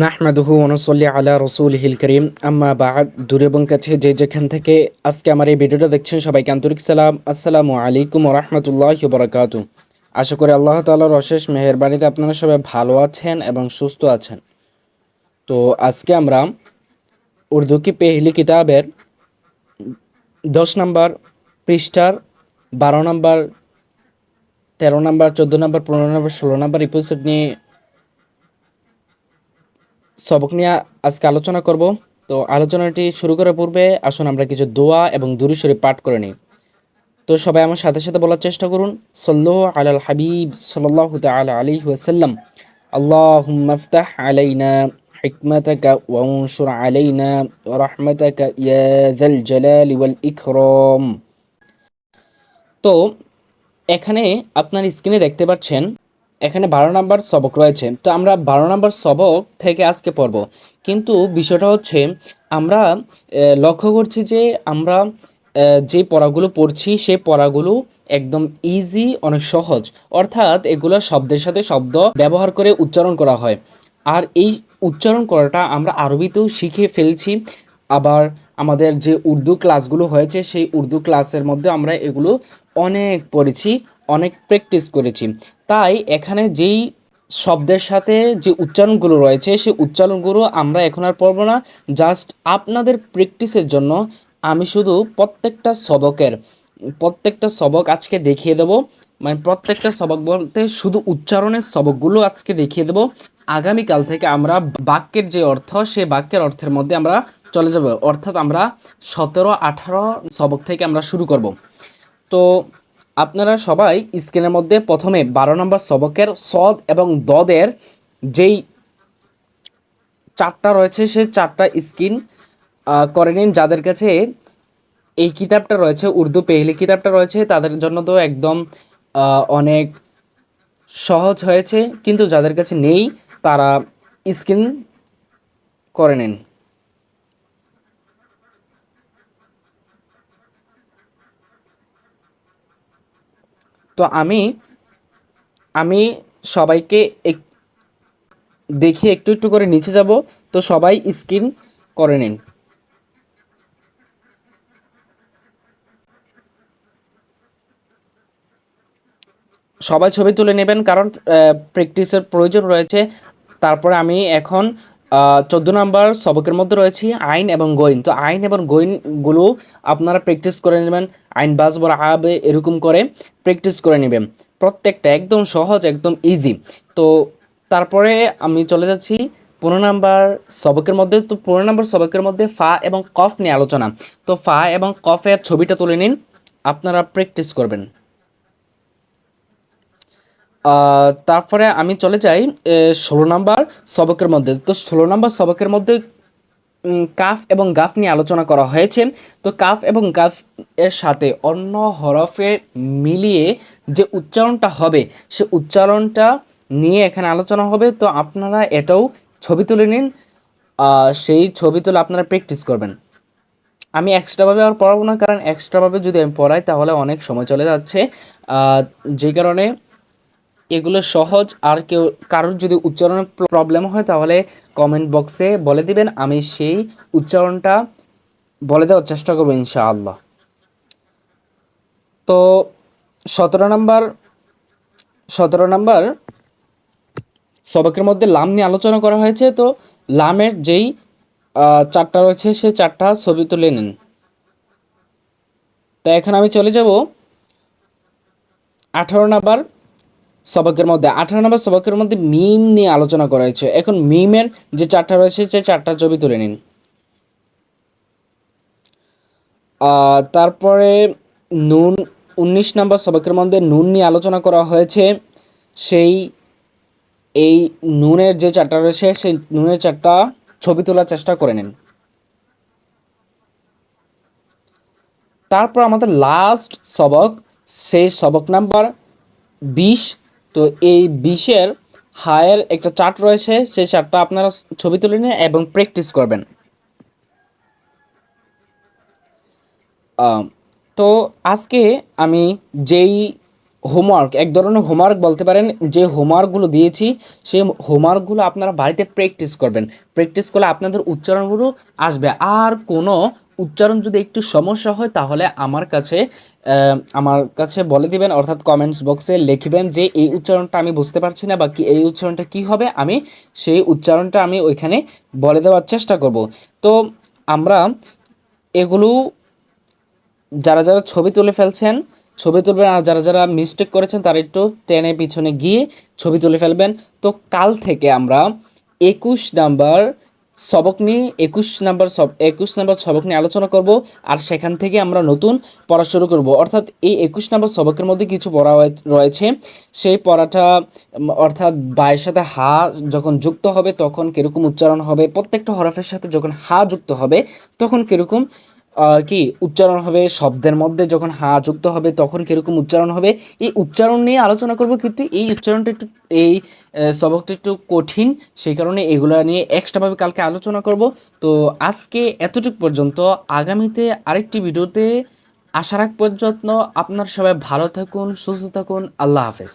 নাহমাদুহু অনুসল্লি আলা রসুল হিল করিম। আম্মা বাদ, দূরে এবং কাছে যে যেখান থেকে আজকে আমার এই ভিডিওটা দেখছেন, সবাইকে আন্তরিক সালাম। আসসালামু আলাইকুম রহমতুল্লাহ বরাকাতু আশা করি আল্লাহ তালার অশেষ মেহরবানিতে আপনারা সবাই ভালো আছেন এবং সুস্থ আছেন। তো আজকে আমরা উর্দু কি পেহলি কিতাবের দশ নম্বর পৃষ্ঠার বারো নম্বর, তেরো নম্বর, চোদ্দ নম্বর, পনেরো নম্বর, ষোলো নম্বর এপিসোড নিয়ে সবক নিয়ে আজকে আলোচনা করব তো আলোচনাটি শুরু করার পূর্বে আসুন আমরা কিছু দোয়া এবং দুরু শরীফ পাঠ করে নিই তো সবাই আমার সাথে সাথে বলার চেষ্টা করুন সল্লাহ আলাল হাবিব সাল্লাহ তালা আলী ওয়াসাল্লাম আল্লাহ মফতাহ আলাইনা حكمتك وانشر علينا ورحمتك يا ذا الجلال والإكرام তো এখানে আপনার স্ক্রিনে দেখতে পাচ্ছেন এখানে বারো নাম্বার সবক রয়েছে। তো আমরা বারো নাম্বার সবক থেকে আজকে পড়ব। কিন্তু বিষয়টা হচ্ছে, আমরা লক্ষ্য করছি যে আমরা যে পড়াগুলো পড়ছি সেই পড়াগুলো একদম ইজি অনেক সহজ। অর্থাৎ এগুলো শব্দের সাথে শব্দ ব্যবহার করে উচ্চারণ করা হয়। আর এই উচ্চারণ করাটা আমরা আরবিতেও শিখে ফেলছি। আবার আমাদের যে উর্দু ক্লাসগুলো হয়েছে, সেই উর্দু ক্লাসের মধ্যে আমরা এগুলো অনেক পড়েছি, অনেক প্র্যাকটিস করেছি। তাই এখানে যেই শব্দের সাথে যে উচ্চারণগুলো রয়েছে, সেই উচ্চারণগুলো আমরা এখন আর পড়ব না। জাস্ট আপনাদের প্র্যাকটিসের জন্য আমি শুধু প্রত্যেকটা সবকের, প্রত্যেকটা সবক আজকে দেখিয়ে দেব। মানে প্রত্যেকটা সবক বলতে শুধু উচ্চারণের সবকগুলো আজকে দেখিয়ে দেব। আগামীকাল থেকে আমরা বাক্যের যে অর্থ সেই বাক্যের অর্থের মধ্যে আমরা চলে যাব। অর্থাৎ আমরা সতেরো, আঠারো সবক থেকে আমরা শুরু করব। তো আপনারা সবাই স্ক্রিনের মধ্যে প্রথমে বারো নম্বর সবকের সদ এবং দদের যেই চারটা রয়েছে সেই চারটা স্ক্রিন করে নিন। যাদের কাছে এই কিতাবটা রয়েছে, উর্দু পেহলি কিতাবটা রয়েছে, তাদের জন্য তো একদম অনেক সহজ হয়েছে। কিন্তু যাদের কাছে নেই, তারা স্ক্রিন করে নিন। তো আমি আমি সবাইকে এক, দেখি একটু একটু করে নিচে যাব। তো সবাই স্ক্রিন করে নিন। সবাই ছবি তুলে নেবেন কারণ প্র্যাকটিসের প্রয়োজন রয়েছে। তারপরে আমি এখন চোদ্দ নম্বর সবকের মধ্যে রয়েছে আইন এবং গইন। তো আইন এবং গইনগুলো আপনারা প্র্যাকটিস করে নেবেন, আইন বাস বর আবে এরকম করে প্র্যাকটিস করে নেবেন। প্রত্যেকটা একদম সহজ, একদম ইজি তো তারপরে আমি চলে যাচ্ছি পনেরো নাম্বার সবকের মধ্যে। তো পনেরো নাম্বার সবকের মধ্যে ফা এবং কফ নিয়ে আলোচনা। তো ফা এবং কফের ছবিটা তুলে নিন, আপনারা প্র্যাকটিস করবেন। তারপরে আমি চলে যাই ষোলো নাম্বার সবকের মধ্যে। তো ষোলো নাম্বার সবকের মধ্যে কাফ এবং গাফ নিয়ে আলোচনা করা হয়েছে। তো কাফ এবং গাফ এর সাথে অন্য হরফে মিলিয়ে যে উচ্চারণটা হবে, সে উচ্চারণটা নিয়ে এখানে আলোচনা হবে। তো আপনারা এটাও ছবি তুলে নিন। সেই ছবি তুলে আপনারা প্র্যাকটিস করবেন। আমি এক্সট্রাভাবে আর পড়াবো না, কারণ এক্সট্রাভাবে যদি আমি পড়াই, তাহলে অনেক সময় চলে যাচ্ছে। যে কারণে এগুলো সহজ। আর কেউ, কারোর যদি উচ্চারণের প্রবলেম হয়, তাহলে কমেন্ট বক্সে বলে দিবেন। আমি সেই উচ্চারণটা বলে দেওয়ার চেষ্টা করব ইনশাআল্লাহ। তো সতেরো নাম্বার সতেরো নাম্বার সবকের মধ্যে লাম নিয়ে আলোচনা করা হয়েছে। তো লামের যেই চারটা রয়েছে সেই চারটা ছবি তুলে নিন। তো এখন আমি চলে যাব। আঠারো নাম্বার সবকের মধ্যে, আঠারো নম্বর সবকের মধ্যে মিম নিয়ে আলোচনা করা হয়েছে। এখন মিমের যে চারটা রয়েছে সেই চারটা ছবি তুলে নিন। তারপরে নুন, উনিশ নম্বর সবকের মধ্যে নুন নিয়ে আলোচনা করা হয়েছে। সেই, এই নুনের যে চারটা রয়েছে, সেই নুনের চারটা ছবি তোলার চেষ্টা করে নিন। তারপর আমাদের লাস্ট সবক, সেই সবক নাম্বার বিশ তো এই বিশের হায়ের একটা চার্ট রয়েছে, সেই চার্টটা আপনারা ছবি তুলে নিন এবং প্র্যাকটিস করবেন। তো আজকে আমি যেই হোমওয়ার্ক এক ধরনের হোমওয়ার্ক বলতে পারেন, যে হোমওয়ার্কগুলো দিয়েছি সেই হোমওয়ার্কগুলো আপনারা বাড়িতে প্র্যাকটিস করবেন। প্র্যাকটিস করলে আপনাদের উচ্চারণগুলো আসবে। আর কোনো উচ্চারণ যদি একটু সমস্যা হয়, তাহলে আমার কাছে আমার কাছে বলে দিবেন, অর্থাৎ কমেন্টস বক্সে লিখবেন যে এই উচ্চারণটা আমি বুঝতে পারছি না বা কি, এই উচ্চারণটা কি হবে, আমি সেই উচ্চারণটা আমি ওইখানে বলে দেওয়ার চেষ্টা করব। তো আমরা এগুলো, যারা যারা ছবি তুলে ফেলছেন ছবি তুলবেন আর যারা যারা মিস্টেক করেছেন তারা একটু টেনে পিছনে গিয়ে ছবি তুলে ফেলবেন। তো কাল থেকে আমরা একুশ নাম্বার সবক নিয়ে, একুশ নাম্বার সব, একুশ নাম্বার সবক নিয়ে আলোচনা করব আর সেখান থেকে আমরা নতুন পড়া শুরু করব। অর্থাৎ এই একুশ নাম্বার সবকের মধ্যে কিছু পড়া রয়েছে। সেই পড়াটা অর্থাৎ বায়ের সাথে হা যখন যুক্ত হবে তখন কীরকম উচ্চারণ হবে, প্রত্যেকটা হরফের সাথে যখন হা যুক্ত হবে তখন কীরকম কি উচ্চারণ হবে, শব্দের মধ্যে যখন হা যুক্ত হবে তখন কীরকম উচ্চারণ হবে? এই উচ্চারণ নিয়ে আলোচনা করব কিন্তু এই উচ্চারণটা একটু, এই সবকটা একটু কঠিন, সেই কারণে এগুলো নিয়ে এক্সট্রাভাবে কালকে আলোচনা করব। তো আজকে এতটুকু পর্যন্ত, আগামীতে আরেকটি ভিডিওতে আসার আগ পর্যন্ত আপনার সবাই ভালো থাকুন, সুস্থ থাকুন, আল্লাহ হাফেজ।